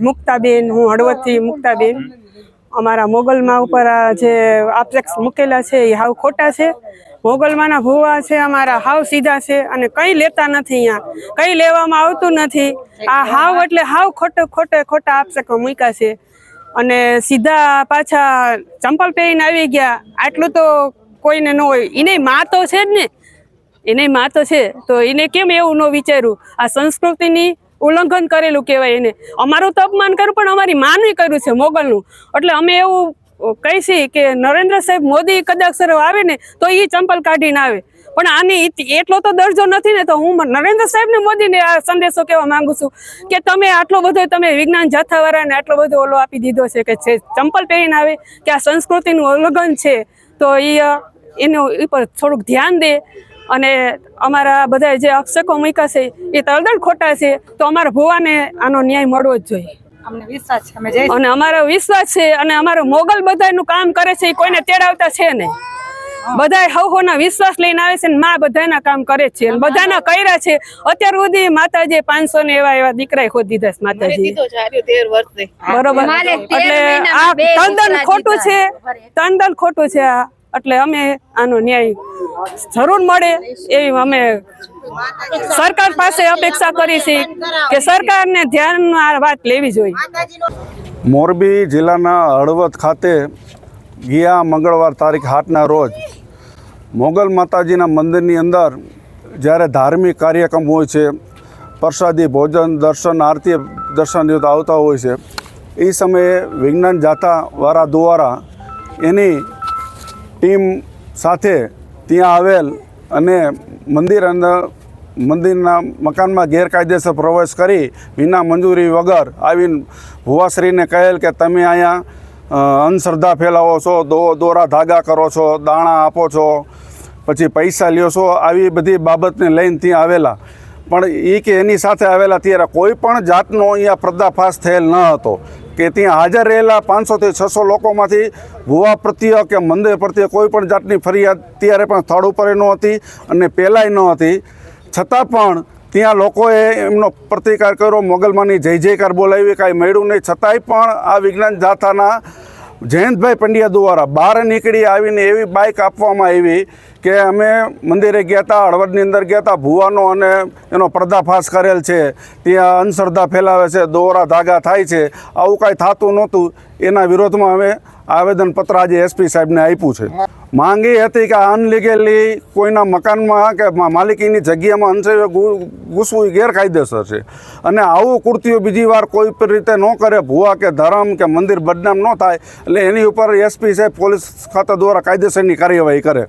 મુક્તાબેન, હું હળવદથી મુક્તાબેન. અમારા મોગલમાં ઉપર જે આપ્લેક્સ મૂકેલા છે, એ હાવ ખોટા છે. મોગલમાંના ભૂવા છે, અમારા હાવ સીધા છે અને કંઈ લેતા નથી અહીંયા. કંઈ લેવામાં આવતું નથી. આ હાવ એટલે હાવ ખોટે ખોટે, ખોટા આપસકો મૂક્યા છે. અને સીધા પાછા ચંપલ પહેરીને આવી ગયા. આટલું તો કોઈને ન હોય. એને માં તો છે જ ને. એને માં તો છે. તો એને કેમ એવું ન વિચાર્યું? આ સંસ્કૃતિની ઉલ્લંઘન કરેલું કહેવાય એને. અમારું તો અપમાન કર્યું, પણ અમારી માનવી કર્યું છે મોગલનું. એટલે અમે એવું કહીશી કે નરેન્દ્ર સાહેબ મોદી કદાચ સર આવે ને, તો એ ચંપલ કાઢીને આવે. પણ આની એટલો તો દરજ્જો નથી ને, તો હું નરેન્દ્ર સાહેબને મોદીને આ સંદેશો કહેવા માંગુ છું કે તમે આટલો બધો તમે વિજ્ઞાન જથ્થાવાળાને આટલો બધો ઓલો આપી દીધો છે કે છે ચંપલ પહેરીને આવે, કે આ સંસ્કૃતિનું ઉલ્લંઘન છે, તો એ એનું એ પર થોડુંક ધ્યાન દે. અને અમારા બધા જે અક્ષકો મૂક્યા છે એ તળદળ ખોટા છે તો અમારા ભુવાને આનો ન્યાય મળવો જ જોઈએ. અમને વિશ્વાસ છે અમે જઈ અને અમારો વિશ્વાસ છે અને અમારો મોગલ બધાનું કામ કરે છે એ કોઈને તેડાવતા છે નહીં. બધા હવહોના વિશ્વાસ લઈને આવે છે ને માં બધાના કામ કરે છે અને બધાના કર્યા છે. અત્યાર સુધી માતાજી પાંચસો ને એવા એવા દીકરા ખોદ દીધા છે માતાજી. બરોબર. એટલે આ તંદન ખોટું છે. તંદન ખોટું છે આ. એટલે અમે આનો ન્યાય જરૂર મળે એવી અમે સરકાર પાસે અપેક્ષા કરી છે કે સરકારને ધ્યાનમાં આ વાત લેવી જોઈએ. મોરબી જિલ્લાના હળવદ ખાતે ગયા મંગળવાર તારીખ આઠના રોજ મોગલ માતાજીના મંદિરની અંદર જ્યારે ધાર્મિક કાર્યક્રમ હોય છે, પ્રસાદી, ભોજન, દર્શન, આરતી દર્શન આવતા હોય છે, એ સમયે વિજ્ઞાન જાતા વારા દ્વારા એની ટીમ સાથે ત્યાં આવેલ અને મંદિર અંદર, મંદિરના મકાનમાં ગેરકાયદેસર પ્રવેશ કરી વિના મંજૂરી વગર આવીને ભુવાશ્રીને કહેલ કે તમે અહીંયા અંધશ્રદ્ધા ફેલાવો છો, દો, દોરા ધાગા કરો છો, દાણા આપો છો, પછી પૈસા લ્યો છો, આવી બધી બાબતને લઈને ત્યાં આવેલા. પણ એ કે એની સાથે આવેલા ત્યારે કોઈ પણ જાતનો અહીંયા પર્દાફાશ થયેલ ન હતો. કે ત્યાં હાજર રહેલા પાંચસોથી છસો લોકોમાંથી ભુવા પ્રત્યે કે મંદિર પ્રત્યે કોઈ પણ જાતની ફરિયાદ ત્યારે પણ સ્થળ ઉપર ન હતી અને પહેલાંય ન હતી. છતાં પણ ત્યાં લોકોએ એમનો પ્રતિકાર કર્યો, મોગલમાની જય જયકાર બોલાવી, કાંઈ મળ્યું નહીં. છતાંય પણ આ વિજ્ઞાન જાથાના જયંતભાઈ પંડ્યા દ્વારા બહાર નીકળી આવીને એવી બાઇક આપવામાં આવી કે અમે મંદિરે ગયા હતા, હળવદની અંદર ગયા હતા, ભુવાનો અને એનો પર્દાફાશ કરેલ છે. ત્યાં અંધશ્રદ્ધા ફેલાવે છે, દોરા ધાગા થાય છે. આવું કાંઈ થતું નહોતું. એના વિરોધમાં અમે આવેદનપત્ર આજે એસપી સાહેબને આપ્યું છે. માંગ હતી કે અનલીગલી કોઈના મકાનમાં કે માલિકીની જગ્યામાં અંશે ઘૂસવું ગેરકાયદેસર છે. અને આવું કૃત્યો બીજી વાર કોઈ પણ રીતે ન કરે, ભુવા કે ધરમ કે મંદિર બદનામ ન થાય, એટલે એની ઉપર એસપી સાહેબ પોલીસ ખાતા દ્વારા કાયદેસરની કાર્યવાહી કરે.